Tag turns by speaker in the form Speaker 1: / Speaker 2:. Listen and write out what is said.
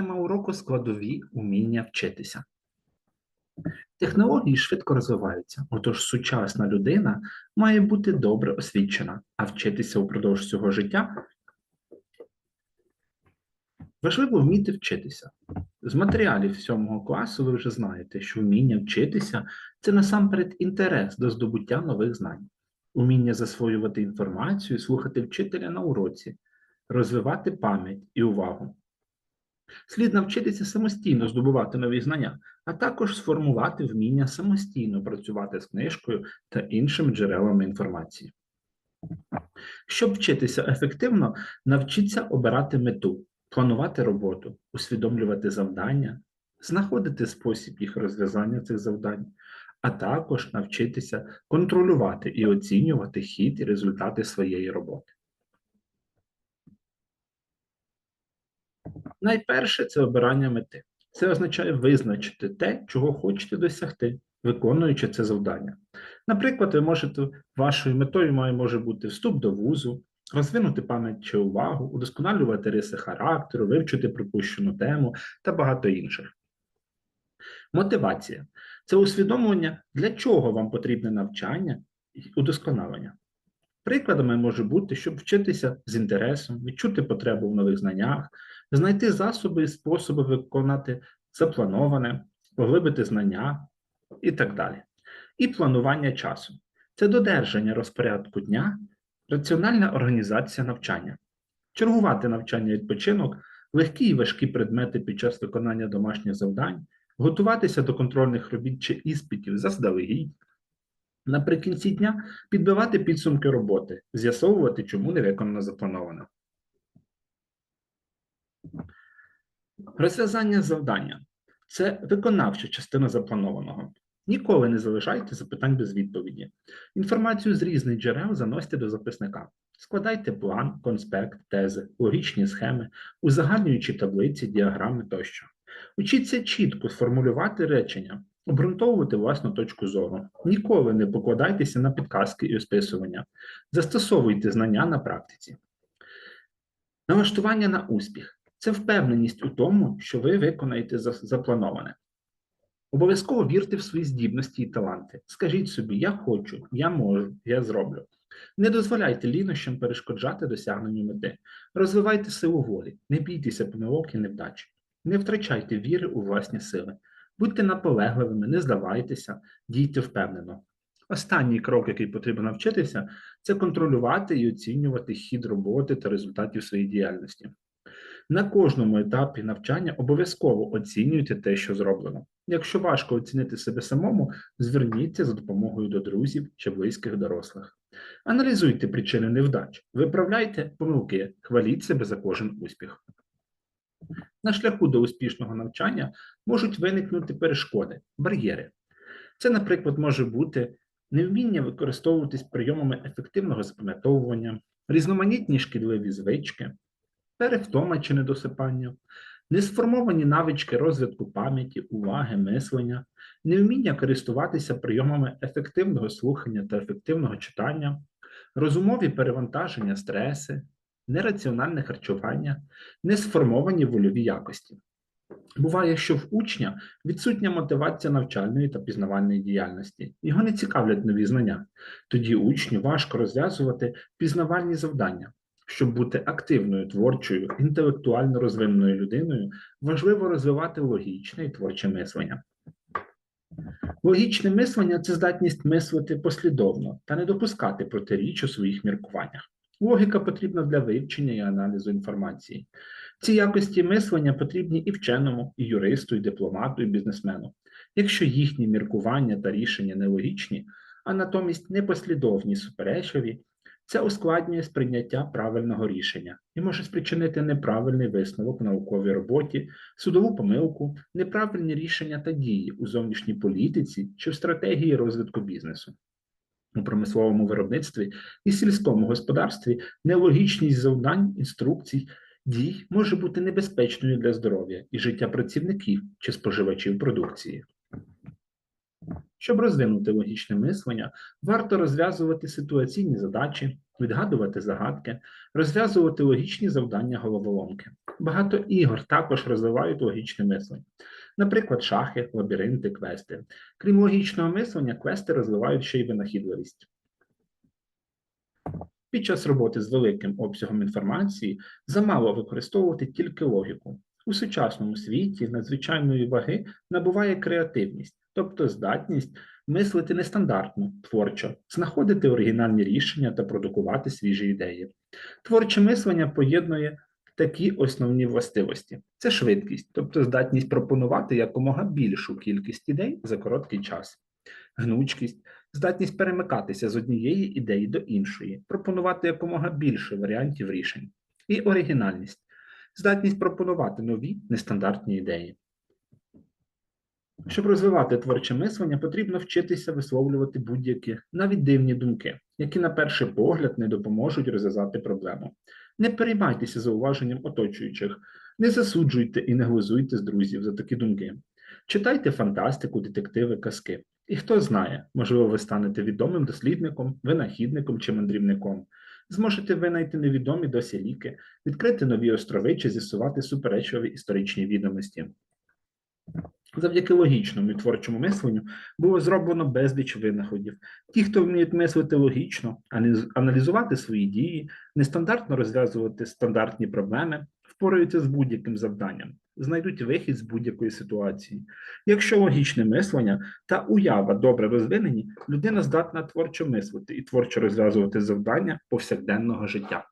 Speaker 1: Тема уроку складові уміння вчитися. Технології швидко розвиваються, отож сучасна людина має бути добре освічена, а вчитися упродовж всього життя важливо вміти вчитися. З матеріалів сьомого класу ви вже знаєте, що вміння вчитися це насамперед інтерес до здобуття нових знань, уміння засвоювати інформацію, слухати вчителя на уроці, розвивати пам'ять і увагу. Слід навчитися самостійно здобувати нові знання, а також сформувати вміння самостійно працювати з книжкою та іншими джерелами інформації. Щоб вчитися ефективно, навчіться обирати мету, планувати роботу, усвідомлювати завдання, знаходити спосіб їх розв'язання цих завдань, а також навчитися контролювати і оцінювати хід і результати своєї роботи. Найперше це обирання мети. Це означає визначити те, чого хочете досягти, виконуючи це завдання. Наприклад, ви можете вашою метою має може бути вступ до вузу, розвинути пам'ять чи увагу, удосконалювати риси характеру, вивчити пропущену тему та багато інших. Мотивація це усвідомлення, для чого вам потрібне навчання і удосконалення. Прикладами може бути, щоб вчитися з інтересом, відчути потребу в нових знаннях, знайти засоби і способи виконати заплановане, поглибити знання і так далі. І планування часу це додержання розпорядку дня, раціональна організація навчання, чергувати навчання відпочинок, легкі і важкі предмети під час виконання домашніх завдань, готуватися до контрольних робіт чи іспитів заздалегідь. Наприкінці дня підбивати підсумки роботи, з'ясовувати, чому не виконано заплановано. Розв'язання завдання це виконавча частина запланованого. Ніколи не залишайте запитань без відповіді. Інформацію з різних джерел заносьте до записника. Складайте план, конспект, тези, логічні схеми, узагальнюючи таблиці, діаграми тощо. Учіться чітко сформулювати речення, обґрунтовувати власну точку зору. Ніколи не покладайтеся на підказки і списування. Застосовуйте знання на практиці. Налаштування на успіх це впевненість у тому, що ви виконаєте заплановане. Обов'язково вірте в свої здібності і таланти. Скажіть собі, я хочу, я можу, я зроблю. Не дозволяйте лінощам перешкоджати досягненню мети. Розвивайте силу волі, не бійтеся помилок і невдачі. Не втрачайте віри у власні сили. Будьте наполегливими, не здавайтеся, дійте впевнено. Останній крок, який потрібно навчитися, це контролювати і оцінювати хід роботи та результатів своєї діяльності. На кожному етапі навчання обов'язково оцінюйте те, що зроблено. Якщо важко оцінити себе самому, зверніться за допомогою до друзів чи близьких дорослих. Аналізуйте причини невдач, виправляйте помилки, хваліть себе за кожен успіх. На шляху до успішного навчання можуть виникнути перешкоди, бар'єри. Це, наприклад, може бути невміння використовуватись прийомами ефективного запам'ятовування, різноманітні шкідливі звички, перевтома чи недосипання, несформовані навички розвитку пам'яті, уваги, мислення, невміння користуватися прийомами ефективного слухання та ефективного читання, розумові перевантаження, стреси, нераціональне харчування, несформовані вольові якості. Буває, що в учня відсутня мотивація навчальної та пізнавальної діяльності, його не цікавлять нові знання. Тоді учню важко розв'язувати пізнавальні завдання. Щоб бути активною, творчою, інтелектуально розвиненою людиною, важливо розвивати логічне і творче мислення. Логічне мислення це здатність мислити послідовно та не допускати протиріч у своїх міркуваннях. Логіка потрібна для вивчення і аналізу інформації. Ці якості мислення потрібні і вченому, і юристу, і дипломату, і бізнесмену. Якщо їхні міркування та рішення нелогічні, а натомість непослідовні суперечливі, це ускладнює сприйняття правильного рішення і може спричинити неправильний висновок в науковій роботі, судову помилку, неправильні рішення та дії у зовнішній політиці чи в стратегії розвитку бізнесу. У промисловому виробництві і сільському господарстві нелогічність завдань, інструкцій, дій може бути небезпечною для здоров'я і життя працівників чи споживачів продукції. Щоб розвинути логічне мислення, варто розв'язувати ситуаційні задачі, відгадувати загадки, розв'язувати логічні завдання головоломки. Багато ігор також розвивають логічне мислення. Наприклад, шахи, лабіринти, квести. Крім логічного мислення, квести розвивають ще й винахідливість. Під час роботи з великим обсягом інформації замало використовувати тільки логіку. У сучасному світі надзвичайної ваги набуває креативність, тобто здатність мислити нестандартно, творчо, знаходити оригінальні рішення та продукувати свіжі ідеї. Творче мислення поєднує такі основні властивості: це швидкість, тобто здатність пропонувати якомога більшу кількість ідей за короткий час, гнучкість, здатність перемикатися з однієї ідеї до іншої, пропонувати якомога більше варіантів рішень, і оригінальність, здатність пропонувати нові нестандартні ідеї. Щоб розвивати творче мислення, потрібно вчитися висловлювати будь-які, навіть дивні думки, які на перший погляд не допоможуть розв'язати проблему. Не переймайтеся зауваженням оточуючих, не засуджуйте і не глузуйте з друзів за такі думки. Читайте фантастику, детективи, казки. І хто знає, можливо, ви станете відомим дослідником, винахідником чи мандрівником. Зможете винайти невідомі досі ліки, відкрити нові острови чи з'ясувати суперечливі історичні відомості. Завдяки логічному і творчому мисленню було зроблено безліч винаходів. Ті, хто вміють мислити логічно, аналізувати свої дії, нестандартно розв'язувати стандартні проблеми, впораються з будь-яким завданням, знайдуть вихід з будь-якої ситуації. Якщо логічне мислення та уява добре розвинені, людина здатна творчо мислити і творчо розв'язувати завдання повсякденного життя.